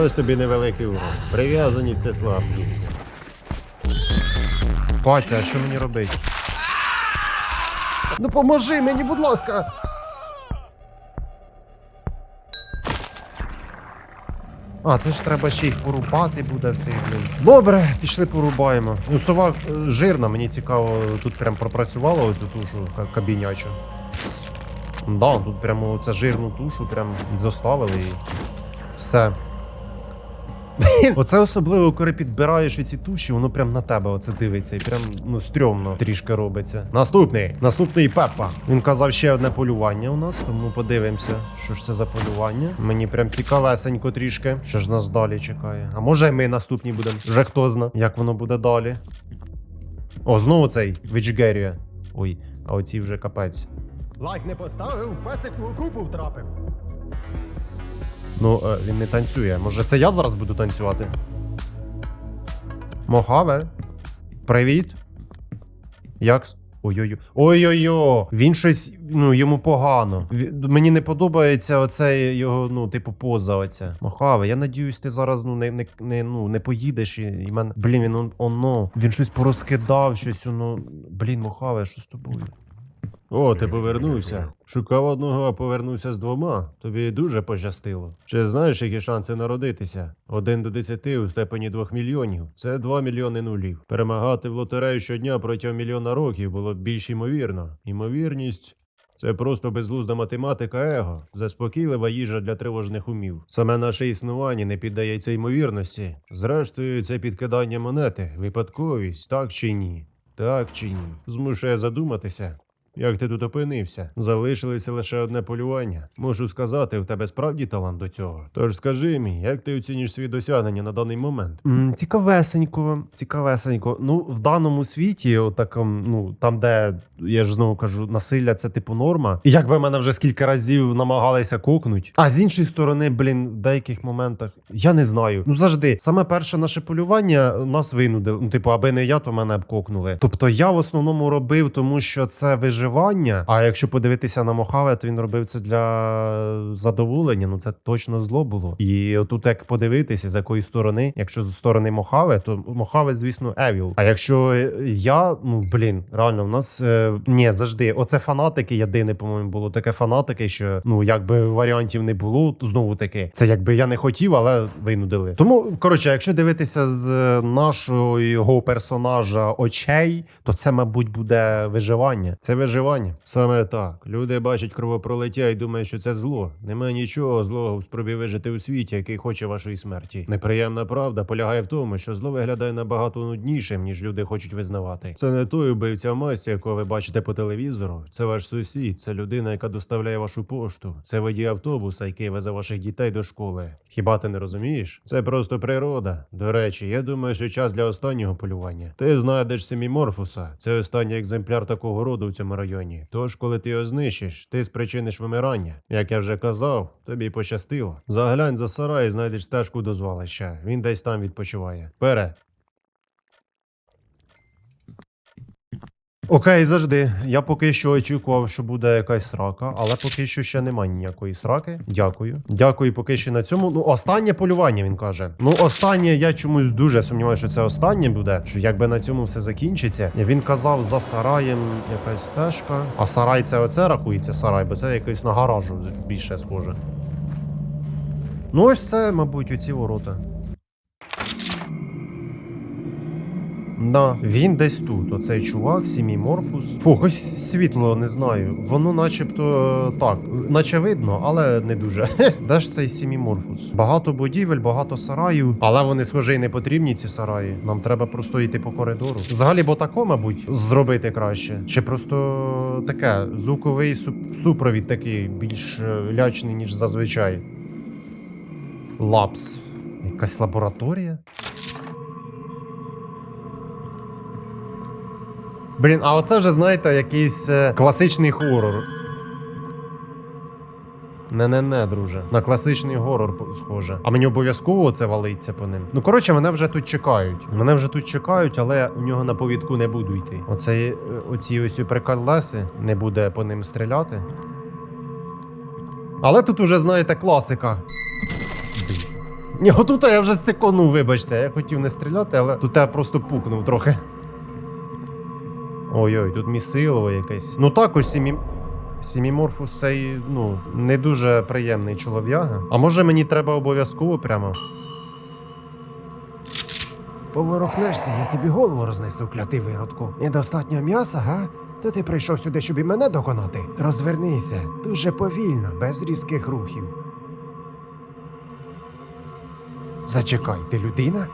Ось тобі невеликий урок. Прив'язаність це слабкість. Паця, а що мені робити? Ну поможи мені, будь ласка. А, це ж треба ще їх порубати буде все, блін. Добре, пішли порубаємо. Ну, сова е, жирна, мені цікаво, тут прям пропрацювала оцю тушу ка- кабінячу. Да, тут прямо це жирну тушу прям заставили і все. Оце особливо, коли підбираєш ці туші, воно прям на тебе оце дивиться і прям ну стрьомно трішки робиться. Наступний, наступний Пеппа. Він казав ще одне полювання у нас, тому подивимося, що ж це за полювання. Мені прям цікавесенько трішки. Що ж нас далі чекає? А може ми наступні будемо? Вже хто зна, як воно буде далі. О, знову цей Вічгерія. Ой, а оці вже капець. Лайк не поставив, в песику у купу втрапив. Ну, е, він не танцює. Може, це я зараз буду танцювати? Мохаве? Привіт. Якс? Ой-ой-ой. Ой-ой-ой. Він щось, ну, йому погано. Мені не подобається оце його, ну, типу, поза оця. Мохаве, я надіюсь, ти зараз ну, не, не, не, ну, не поїдеш і, і мене. Блін, він оно. Він щось порозкидав, щось воно. Блін, Мохаве, що з тобою? О, ти повернувся. Шукав одного, а повернувся з двома. Тобі дуже пощастило. Чи знаєш, які шанси народитися? Один до десяти у степені двох мільйонів. Це два мільйони нулів. Перемагати в лотерею щодня протягом мільйона років було б більш ймовірно. Ймовірність. Це просто безглузда математика его, заспокійлива їжа для тривожних умів. Саме наше існування не піддається ймовірності. Зрештою, це підкидання монети, випадковість, так чи ні? Так чи ні? Змушує задуматися. Як ти тут опинився? Залишилося лише одне полювання. Можу сказати, у тебе справді талант до цього. Тож скажи мені, як ти оцінюєш свої досягнення на даний момент? цікавесенько, цікавесенько. Ну, в даному світі, отаком, ну там, де я ж знову кажу, насилля це типу норма. І якби мене вже скільки разів намагалися кокнуть. А з іншої сторони, блін, в деяких моментах я не знаю. Ну завжди, саме перше наше полювання нас винудило. Ну, типу, аби не я, то мене б кокнули. Тобто я в основному робив, тому що це виживання. А якщо подивитися на Мохаве, то він робив це для задоволення. Ну це точно зло було. І отут, як подивитися, з якої сторони, якщо з сторони Мохаве, то Мохаве, звісно, Евіл. А якщо я, ну блін, реально, в нас е, ні, завжди. Оце фанатики. Єдине, по-моєму, було таке фанатики, що ну якби варіантів не було, знову таки. Це якби я не хотів, але винудили. Тому коротше, якщо дивитися з е, нашого персонажа очей, то це, мабуть, буде виживання. Це виживання. Саме так. Люди бачать кровопролиття і думають, що це зло. Немає нічого злого в спробі вижити у світі, який хоче вашої смерті. Неприємна правда полягає в тому, що зло виглядає набагато нуднішим, ніж люди хочуть визнавати. Це не той убивця в масці, якого ви бачите по телевізору. Це ваш сусід, це людина, яка доставляє вашу пошту. Це водій автобуса, який везе ваших дітей до школи. Хіба ти не розумієш? Це просто природа. До речі, я думаю, що час для останнього полювання. Ти знайдеш семіморфуса. Це останній екземпляр такого роду в цьому районі. Тож, коли ти його знищиш, ти спричиниш вимирання. Як я вже казав, тобі пощастило. Заглянь за сарай знайдеш стежку до звалища. Він десь там відпочиває. Вперед. Окей, завжди. Я поки що очікував, що буде якась срака, але поки що ще немає ніякої сраки. Дякую. Дякую, поки що на цьому. Ну, останнє полювання, він каже. Ну, останнє, я чомусь дуже сумніваюся, що це останнє буде. Що якби на цьому все закінчиться. Він казав за сараєм якась стежка. А сарай це оце рахується сарай, бо це якось на гаражу більше схоже. Ну, ось це, мабуть, оці ворота. Да, він десь тут. Оцей чувак, Сіміморфус. Фух, ось світло не знаю. Воно начебто так, наче видно, але не дуже. Де ж цей Сіміморфус? Багато будівель, багато сараїв, але вони схоже і не потрібні, ці сараї. Нам треба просто йти по коридору. Взагалі, бо тако, мабуть, зробити краще. Чи просто таке звуковий супровід такий більш е, лячний, ніж зазвичай. Лапс. Якась лабораторія? Блін, а оце вже, знаєте, якийсь е, класичний хорор. Не-не-не, друже. На класичний горор схоже. А мені обов'язково це валиться по ним. Ну, коротше, мене вже тут чекають. Мене вже тут чекають, але у нього на повідку не буду йти. Оце е, оці ось приколеси не буде по ним стріляти. Але тут уже, знаєте, класика. Ні, отут я вже стиконув, вибачте. Я хотів не стріляти, але тут я просто пукнув трохи. Ой-ой, тут місилово якесь. Ну також сімі... Сіміморфус цей, ну, не дуже приємний чолов'яга. А може мені треба обов'язково прямо. Поворухнешся, я тобі голову рознесу, клятий виродку. Недостатньо м'яса, га? То ти прийшов сюди, щоб і мене доконати. Розвернися, дуже повільно, без різких рухів. Зачекай, ти людина?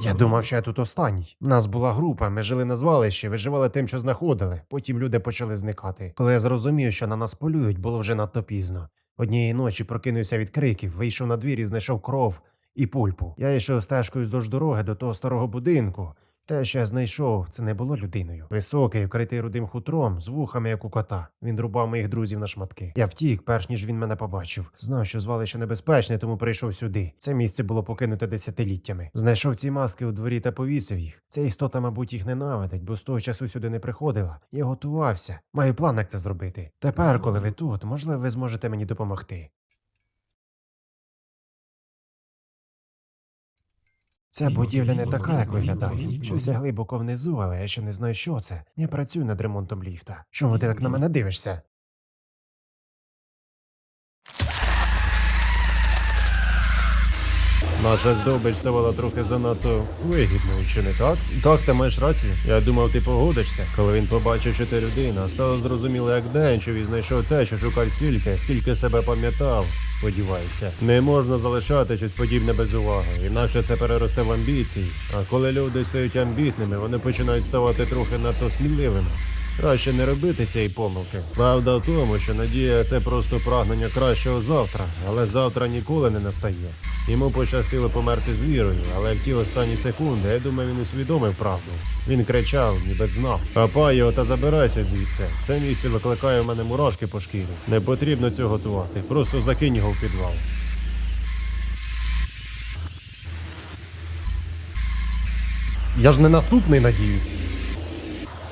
Я думав, що я тут останній. Нас була група, ми жили на звалищі, виживали тим, що знаходили. Потім люди почали зникати. Коли я зрозумів, що на нас полюють, було вже надто пізно. Однієї ночі прокинувся від криків, вийшов на двір і знайшов кров і пульпу. Я йшов стежкою вздовж дороги до того старого будинку. Те, що я знайшов, це не було людиною. Високий, вкритий рудим хутром, з вухами, як у кота. Він рубав моїх друзів на шматки. Я втік, перш ніж він мене побачив. Знав, що звалище небезпечне, тому прийшов сюди. Це місце було покинуте десятиліттями. Знайшов ці маски у дворі та повісив їх. Ця істота, мабуть, їх ненавидить, бо з того часу сюди не приходила. Я готувався. Маю план, як це зробити. Тепер, коли ви тут, можливо, ви зможете мені допомогти. Ця будівля не така, як виглядає. Щось я глибоко внизу, але я ще не знаю, що це. Я працюю над ремонтом ліфта. Чому ти так на мене дивишся? Наша здобич ставала трохи занадто вигідною, чи не так? Так, ти маєш рацію. Я думав, ти погодишся. Коли він побачив, що ти людина, стало зрозуміло, як день, що він знайшов те, що шукав стільки, скільки себе пам'ятав. Сподіваюся, не можна залишати щось подібне без уваги, інакше це переросте в амбіції. А коли люди стають амбітними, вони починають ставати трохи надто сміливими. Краще не робити цієї помилки. Правда в тому, що надія це просто прагнення кращого завтра, але завтра ніколи не настає. Йому пощастило померти з вірою, але в ті останні секунди, я думаю, він усвідомив правду. Він кричав, ніби знав. Хапай його та забирайся звідси. Це місце викликає в мене мурашки по шкірі. Не потрібно цього готувати. Просто закинь його в підвал. Я ж не наступний, надіюсь.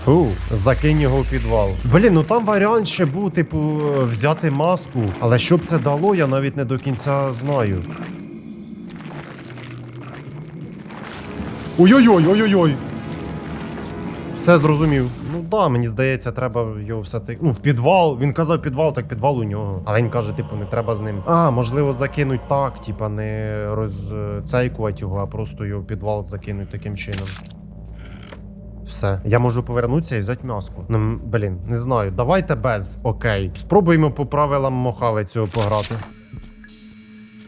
Фу, закинь його в підвал. Блін, ну там варіант ще був, типу, взяти маску. Але що б це дало, я навіть не до кінця знаю. Ой-ой-ой, ой-ой-ой. Все зрозумів. Ну да, мені здається, треба його все-таки. Ну, в підвал. Він казав підвал, так підвал у нього. Але він каже, типу, не треба з ним. А, можливо, закинуть так, типа, не розцейкувати його, а просто його в підвал закинуть таким чином. Все, я можу повернутися і взяти маску. Ну, блін, не знаю. Давайте без. Окей. Спробуємо по правилам мохави цього пограти.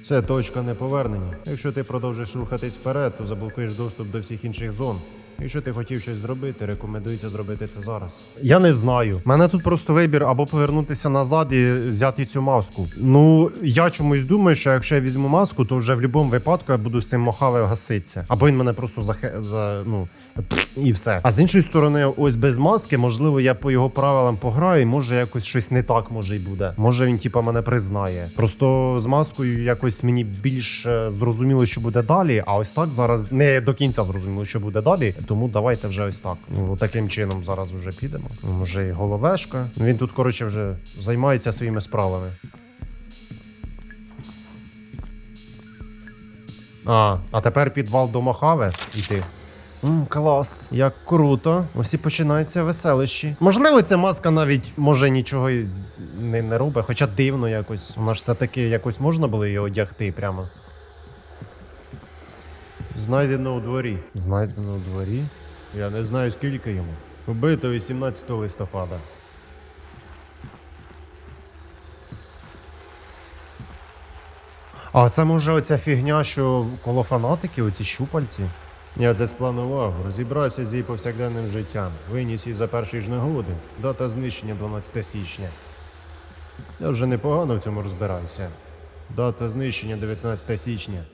Це точка неповернення. Якщо ти продовжиш рухатись вперед, то заблокуєш доступ до всіх інших зон. Якщо ти хотів щось зробити, рекомендується зробити це зараз. Я не знаю. У мене тут просто вибір або повернутися назад і взяти цю маску. Ну я чомусь думаю, що якщо я візьму маску, то вже в будь-якому випадку я буду з цим мохаве гаситися. Або він мене просто захе... за ну і все. А з іншої сторони, ось без маски, можливо, я по його правилам пограю, і може якось щось не так може й буде. Може він типа мене признає. Просто з маскою якось мені більш е, зрозуміло, що буде далі. А ось так зараз не до кінця зрозуміло, що буде далі. Тому давайте вже ось так. Ну, таким чином зараз вже підемо. Ну, Може і головешка. Він тут, коротше, вже займається своїми справами. А, а тепер підвал до Мохави йти. М, клас, як круто. Ось і починаються веселищі. Можливо, ця маска навіть може нічого не, не робить, хоча дивно якось. Вона ж все-таки якось можна було її одягти прямо. Знайдено у дворі. Знайдено у дворі? Я не знаю, скільки йому. Вбито 18 листопада. А це може оця фігня, що коло фанатики, оці щупальці? Я це спланував, розібрався з її повсякденним життям, виніс її за першої ж нагоди, дата знищення 12 січня. Я вже непогано в цьому розбираюся. Дата знищення 19 січня.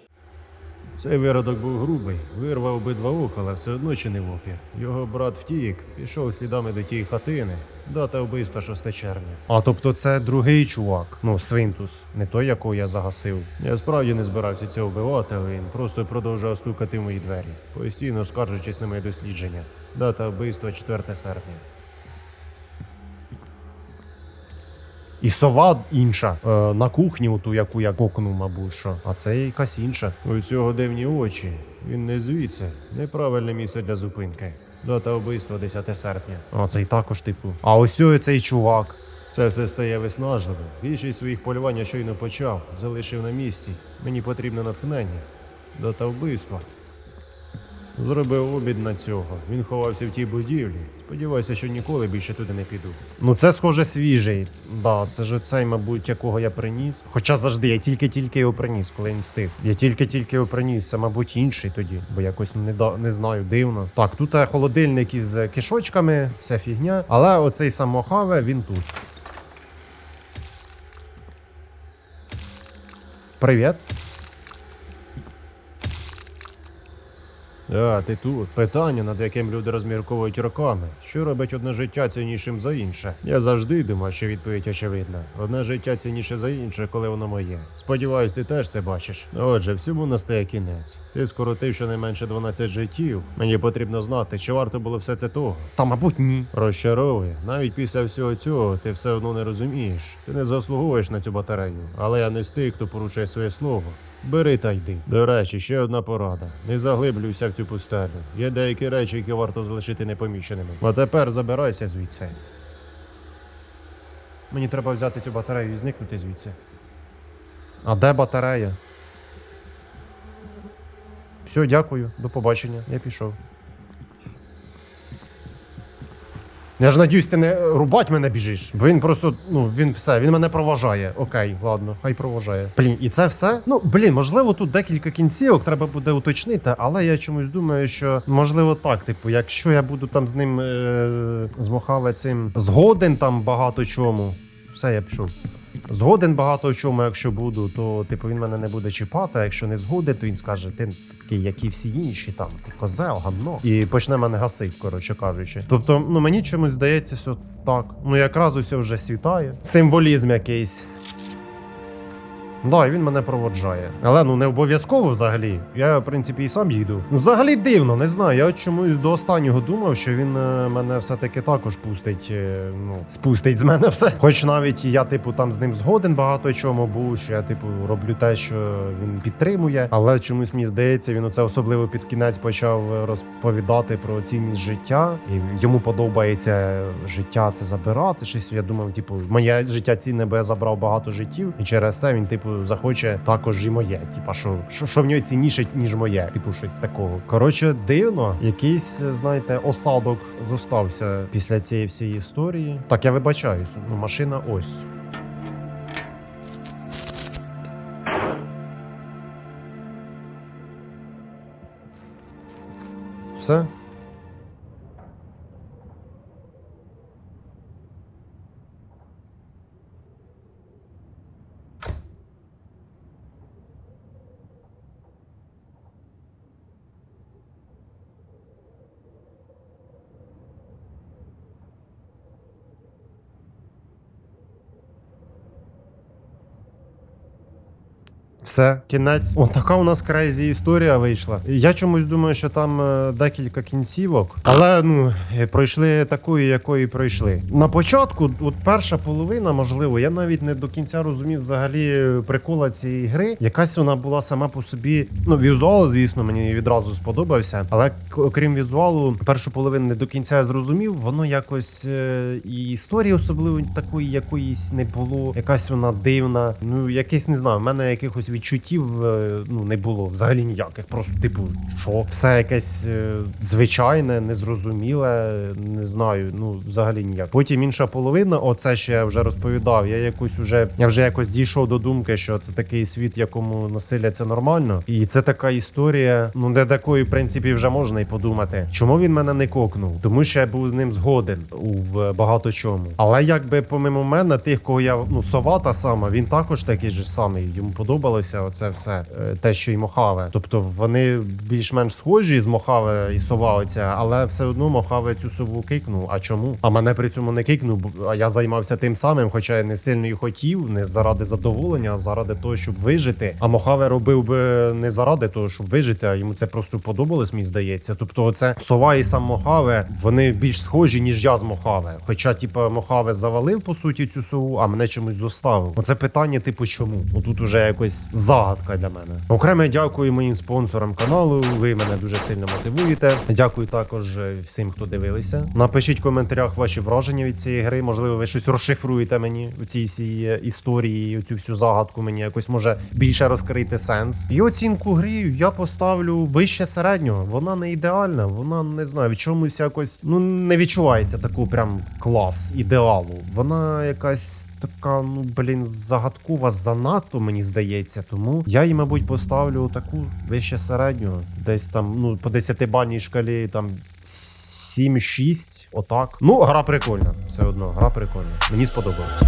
Цей виродок був грубий, вирвав обидва ока, але все одно чинив опір. Його брат втік, пішов слідами до тієї хатини. Дата вбивства 6 червня. А тобто це другий чувак, ну Свинтус, не той, якого я загасив. Я справді не збирався цього вбивати, але він просто продовжував стукати в мої двері, постійно скаржучись на моє дослідження. Дата вбивства 4 серпня. І сова інша. Е, на кухні, ту, яку я кокнув, мабуть, що. А це якась інша. У цього дивні очі. Він не звідси. Неправильне місце для зупинки. Дата вбивства 10 серпня. А цей також, типу. А ось цей чувак. Це все стає виснажливим. Більшість своїх полювань я щойно почав, залишив на місці. Мені потрібне натхнення. Дата вбивства. Зробив обід на цього. Він ховався в тій будівлі. Сподіваюся, що ніколи більше туди не піду. Ну це схоже свіжий. Да, це ж цей, мабуть, якого я приніс. Хоча завжди, я тільки-тільки його приніс, коли він встиг. Я тільки-тільки його приніс, це, мабуть, інший тоді, бо якось не, да, не знаю, дивно. Так, тут е, холодильник із е, кишочками, це фігня. Але оцей сам Мохаве, він тут. Привіт. А, ти тут. Питання, над яким люди розмірковують роками. Що робить одне життя ціннішим за інше? Я завжди думав, що відповідь очевидна. Одне життя цінніше за інше, коли воно моє. Сподіваюсь, ти теж це бачиш. Отже, всьому настає кінець. Ти скоротив щонайменше 12 життів. Мені потрібно знати, чи варто було все це того. Та, мабуть, ні. Розчаровує. Навіть після всього цього ти все одно не розумієш. Ти не заслуговуєш на цю батарею. Але я не з тих, хто порушує своє слово. Бери та йди. До речі, ще одна порада. Не заглиблюйся в цю пустелю. Є деякі речі, які варто залишити непоміченими. А тепер забирайся звідси. Мені треба взяти цю батарею і зникнути звідси. А де батарея? Все, дякую, до побачення. Я пішов. Я ж надіюсь, ти не рубать мене біжиш. Бо він просто, ну, він все, він мене проважає. Окей, ладно, хай проважає. Блін, і це все? Ну, блін, можливо, тут декілька кінцівок треба буде уточнити, але я чомусь думаю, що можливо так. Типу, якщо я буду там з ним е- з Мохаве цим згоден там багато чому. Все, я пішов. Згоден багато в чому, якщо буду, то типу він мене не буде чіпати. А якщо не згоден, то він скаже: ти такий, як і всі інші, там ти козел, гамно. І почне мене гасить, коротше кажучи. Тобто, ну мені чомусь здається, що так. Ну якраз усе вже світає. Символізм якийсь. Да, і він мене проводжає. Але ну не обов'язково взагалі. Я, в принципі, і сам їду. Ну, взагалі дивно, не знаю. Я чомусь до останнього думав, що він е, мене все-таки також пустить. е, ну, спустить з мене все. Хоч навіть я, типу, там з ним згоден багато чому був, що я, типу, роблю те, що він підтримує. Але чомусь мені здається, він оце особливо під кінець почав розповідати про цінність життя. І йому подобається життя це забирати. Щось я думав, типу, моє життя цінне, бо я забрав багато життів, і через це він, типу, захоче також і моє. Типа, що, що, що в нього цінніше, ніж моє, типу, щось такого. Коротше, дивно, якийсь, знаєте, осадок зостався після цієї всієї історії. Так, я вибачаюсь. Ну, машина ось. Все? Все, кінець. О, така у нас крейзі історія вийшла. Я чомусь думаю, що там е, декілька кінцівок, але ну пройшли такою, якої пройшли. На початку, от перша половина, можливо, я навіть не до кінця розумів взагалі прикола цієї гри. Якась вона була сама по собі. Ну, візуал, звісно, мені відразу сподобався. Але к- окрім візуалу, першу половину не до кінця зрозумів. Воно якось е, і історії особливо такої якоїсь не було. Якась вона дивна. Ну якийсь не знаю. в мене якихось відчуттів е, ну не було взагалі ніяких. Просто типу, що все якесь е, звичайне, незрозуміле, не знаю. Ну взагалі ніяк. Потім інша половина, оце ще я вже розповідав. Я якось уже я вже якось дійшов до думки, що це такий світ, якому насилля це нормально, і це така історія, ну де такої, в принципі, вже можна і подумати, чому він мене не кокнув, тому що я був з ним згоден у багато чому. Але якби помимо мене, тих, кого я ну сова та сама, він також такий же самий. Йому подобалося сподобалося оце все, е, те, що і Мохаве. Тобто вони більш-менш схожі з Мохаве і сова оця, але все одно Мохаве цю сову кикнув. А чому? А мене при цьому не кикнув, а я займався тим самим, хоча я не сильно і хотів, не заради задоволення, а заради того, щоб вижити. А Мохаве робив би не заради того, щоб вижити, а йому це просто подобалось, мені здається. Тобто, оце сова і сам Мохаве, вони більш схожі, ніж я з Мохаве. Хоча, типу, Мохаве завалив по суті цю сову, а мене чомусь зоставив. Оце питання, типу, чому? Отут уже якось загадка для мене. Окремо дякую моїм спонсорам каналу. Ви мене дуже сильно мотивуєте. Дякую також всім, хто дивилися. Напишіть в коментарях ваші враження від цієї гри. Можливо, ви щось розшифруєте мені в цій всій е, історії, цю всю загадку мені якось може більше розкрити сенс. І оцінку грі я поставлю вище середнього. Вона не ідеальна, вона не знаю, в чомусь якось ну не відчувається таку прям клас ідеалу. Вона якась. Така, ну блін, загадкова занадто, мені здається. Тому я їй, мабуть, поставлю таку вище середнього. Десь там, ну, по 10-бальній шкалі там 7-6, отак. Ну, гра прикольна. Все одно, гра прикольна. Мені сподобалось.